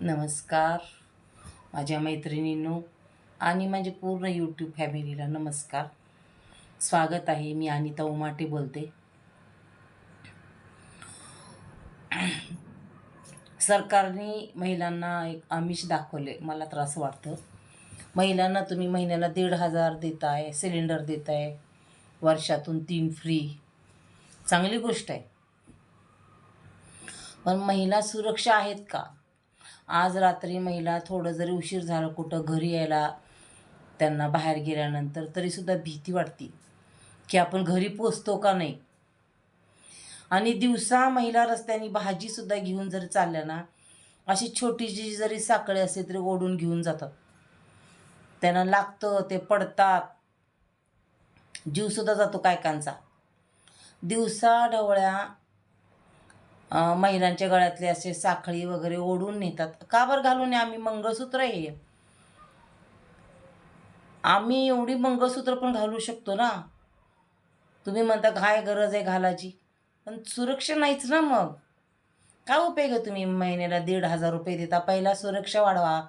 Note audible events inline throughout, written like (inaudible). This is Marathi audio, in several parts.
नमस्कार. माझ्या मैत्रिणींनो आणि माझ्या पूर्ण यूट्यूब फॅमिलीला नमस्कार. स्वागत आहे मी अनिता उमाटे बोलते. सरकारने महिलांना एक आमिष दाखवले. मला त्रास वाटतो. वाटतं महिलांना तुम्ही महिन्याला दीड हजार देताय सिलेंडर देताय वर्षातून तीन फ्री चांगली गोष्ट आहे. पण महिला सुरक्षा आहेत का? आज रात्री महिला थोडं जरी उशीर झाला कुठं घरी यायला त्यांना बाहेर गेल्यानंतर तरीसुद्धा भीती वाटते की आपण घरी पोचतो का नाही. आणि दिवसा महिला रस्त्याने भाजीसुद्धा घेऊन जरी चालल्या ना अशी छोटीशी जरी साखळी असली तरी ओढून घेऊन जातात. त्यांना लागतं ते पडतात. जीवसुद्धा जातो कायकांचा. दिवसा ढवळ्या महिलांच्या गळ्यातले असे साखळी वगैरे ओढून नेतात. का बरं घालून नये आम्ही मंगळसूत्र हे. आम्ही एवढी मंगळसूत्र पण घालू शकतो ना? तुम्ही म्हणता काय गरज आहे घालायची. पण सुरक्षा नाहीच ना मग. काय उपयोग आहे तुम्ही महिन्याला दीड हजार रुपये देता? पहिला सुरक्षा वाढवा.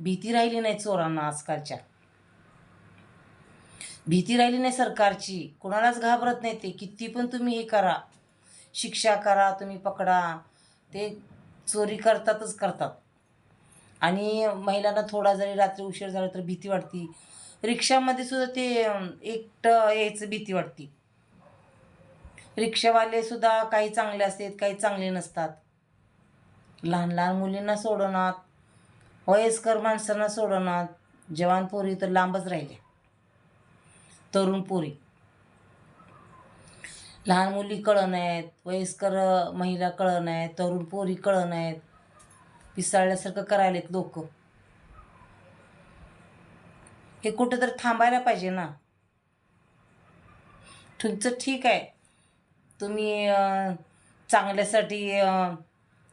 भीती राहिली नाही चोरांना आजकालच्या. भीती राहिली नाही सरकारची. कोणालाच घाबरत नाही ते. किती पण तुम्ही हे करा. शिक्षा करा तुम्ही पकडा. ते चोरी करतातच करतात. आणि महिलांना थोडा जरी रात्री उशीर झाला तर भीती वाटती. रिक्षामध्ये सुद्धा ते एकटं यायचं भीती वाटती. रिक्षावाले सुद्धा काही चांगले असतात काही चांगले नसतात. लहान लहान मुलींना सोडवणार वयस्कर माणसांना सोडवणार. जवान पोरी तर लांबच राहिले तरुण पोरी. लहान मुली कळण आहेत वयस्कर महिला कळण आहेत तरुण पोरी कळण आहेत. पिसाळल्यासारखं करायलेत लोक. हे कुठं तर थांबायला पाहिजे ना. तुमचं ठीक आहे. तुम्ही चांगल्यासाठी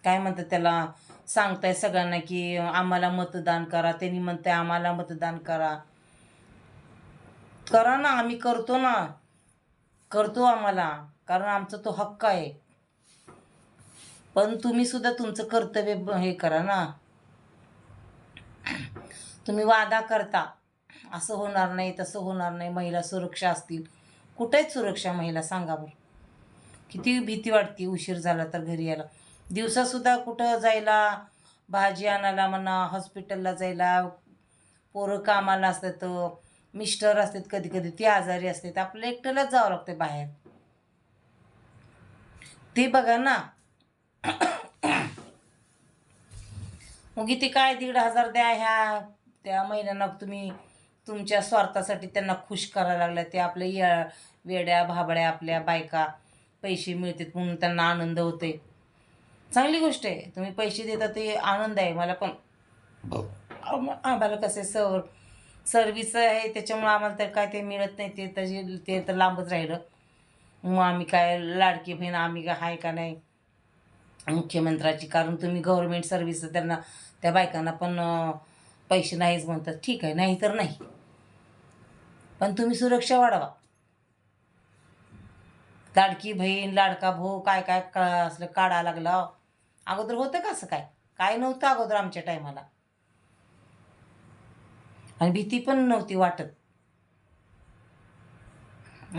काय म्हणतात त्याला सांगताय सगळ्यांना की आम्हाला मतदान करा. त्यांनी म्हणताय आम्हाला मतदान करा. करा ना आम्ही करतो ना. करतो आम्हाला कारण आमचा तो हक्क आहे. पण तुम्ही सुद्धा तुमचं कर्तव्य हे करा ना. तुम्ही वादा करता. असं होणार नाही तसं होणार नाही महिला सुरक्षा असतील. कुठेच सुरक्षा महिला सांगा बरं. किती भीती वाटते उशीर झाला तर घरी यायला. दिवसासुद्धा कुठं जायला भाजी आणायला म्हणा हॉस्पिटलला जायला पोरं कामाला असतं तर मिस्टर असतात कधी कधी ते आजारी असतात. आपल्याला एकट्यालाच जावं लागतं बाहेर. ते बघा ना. मग इथे काय दीड हजार द्या ह्या त्या महिलांना तुम्ही तुमच्या स्वार्थासाठी त्यांना खुश करायला लागल्या. ते आपल्या या वेड्या भाबड्या आपल्या बायका पैसे मिळतात म्हणून त्यांना आनंद होते चांगली गोष्ट आहे. तुम्ही पैसे देता ते आनंद आहे. मला पण आम- आम्हाला कसे सर सर्विस आहे त्याच्यामुळं आम्हाला तर काय ते मिळत नाही ते तशी ते तर लांबच राहिलं. मग आम्ही काय लाडकी बहीण आम्ही काय आहे का नाही? मुख्यमंत्र्याची कारण तुम्ही गव्हर्मेंट सर्विस त्यांना त्या बायकांना पण पैसे नाहीच म्हणतात. ठीक आहे नाही तर नाही. पण तुम्ही सुरक्षा वाढवा. लाडकी बहीण लाडका भाऊ काय काय का असलं काढा लागला. अगोदर होतं का असं काय? काय नव्हतं अगोदर आमच्या टायमाला आणि भीती पण नव्हती वाटत.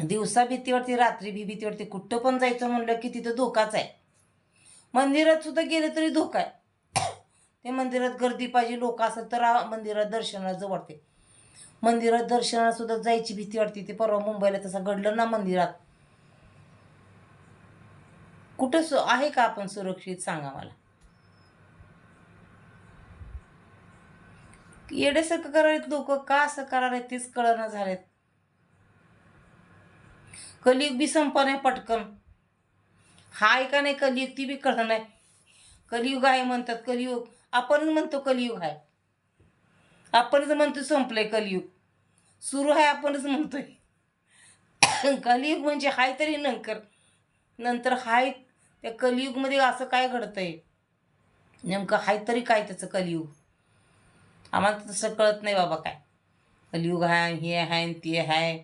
दिवसा भीती वाटते रात्री भी भीती वाटते कुठं पण जायचं म्हणलं की तिथं धोकाच आहे. मंदिरात सुद्धा गेलं तरी धोका आहे. ते मंदिरात गर्दी पाहिजे लोक असेल तर मंदिरात दर्शनाला जवळते मंदिरात दर्शनाला सुद्धा जायची भीती वाटते ते परवा मुंबईला तसं घडलं ना मंदिरात. कुठं सु आहे का आपण सुरक्षित सांगा मला? येड्यासारखं करायला लोक. का असं करायला तेच कळना झालेत. कलियुग बी संपा पटकन. हाय का नाही कलियुग? ती बी कळलं नाही. कलियुग आहे म्हणतात कलियुग. आपण म्हणतो कलियुग आहे. आपणच म्हणतो संपलंय कलियुग. सुरू आहे आपणच म्हणतोय. कलियुग म्हणजे हाय तरी नंतर. नंतर हाय त्या कलियुगमध्ये असं काय घडतंय? नेमकं हाय तरी काय त्याचं कलियुग? आम्हाला तसं कळत नाही बाबा काय. कलियुग हाय हे आहे ते आहे.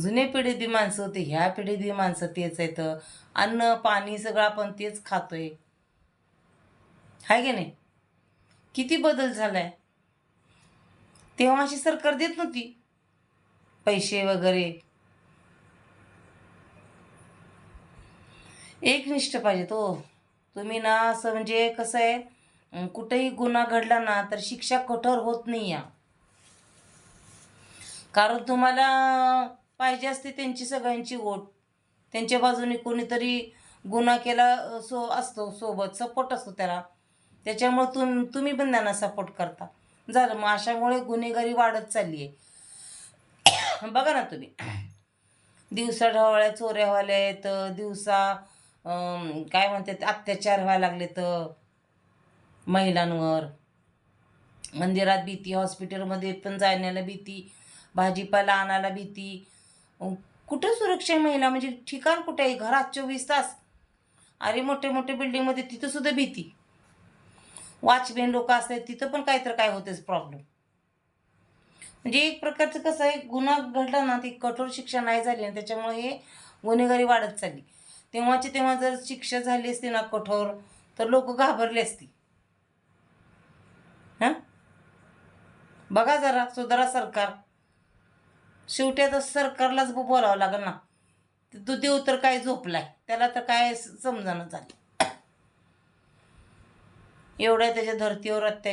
जुन्या पिढीत बी माणसं होते ह्या पिढीत बी माणसं तेच आहेत. अन्न पाणी सगळं आपण तेच खातोय. हाय की नाही? किती बदल झालाय. तेव्हा अशी सरकार देत नव्हती. पैसे वगैरे. एकनिष्ठ पाहिजे तो. तुम्ही ना असं म्हणजे कसं आहे कुठेही गुन्हा घडला ना तर शिक्षा कठोर होत नाही या. कारण तुम्हाला पाहिजे असते त्यांची सगळ्यांची वोट. त्यांच्या बाजूने कोणीतरी गुन्हा केला सो असतो सोबत सपोर्ट असतो त्याला. त्याच्यामुळे तुम तुम्ही पण त्यांना सपोर्ट करता. झालं मग अशामुळे गुन्हेगारी वाढत चालली आहे (coughs) बघा ना तुम्ही. दिवसा ढवळ्या चोऱ्या व्हायला आहेत दिवसा काय म्हणतात अत्याचार व्हायला लागले तर महिलांवर. मंदिरात भीती हॉस्पिटलमध्ये पण जाण्याला भीती भाजीपाला आणायला भीती. कुठं सुरक्षा आहे महिला? म्हणजे ठिकाण कुठे आहे? घरात चोवीस तास. अरे मोठे मोठे बिल्डिंगमध्ये तिथं सुद्धा भीती. वॉचमॅन लोक असतात तिथं पण काहीतरी काय होतेच प्रॉब्लेम म्हणजे एक प्रकारचं कसं आहे गुन्हा घडला ना ती कठोर शिक्षा नाही झाली ना त्याच्यामुळे हे गुन्हेगारी वाढत चालली. तेव्हाची तेव्हा जर शिक्षा झाली असती ना कठोर तर लोक घाबरले असती हां? बघा जरा सुधारा सरकार. शेवटी आता सरकारलाच बोलावं लागेल ना. तू देव तर काय झोपलाय त्याला तर काय समजानं झालं. एवढ्या त्याच्या धर्तीवर अत्या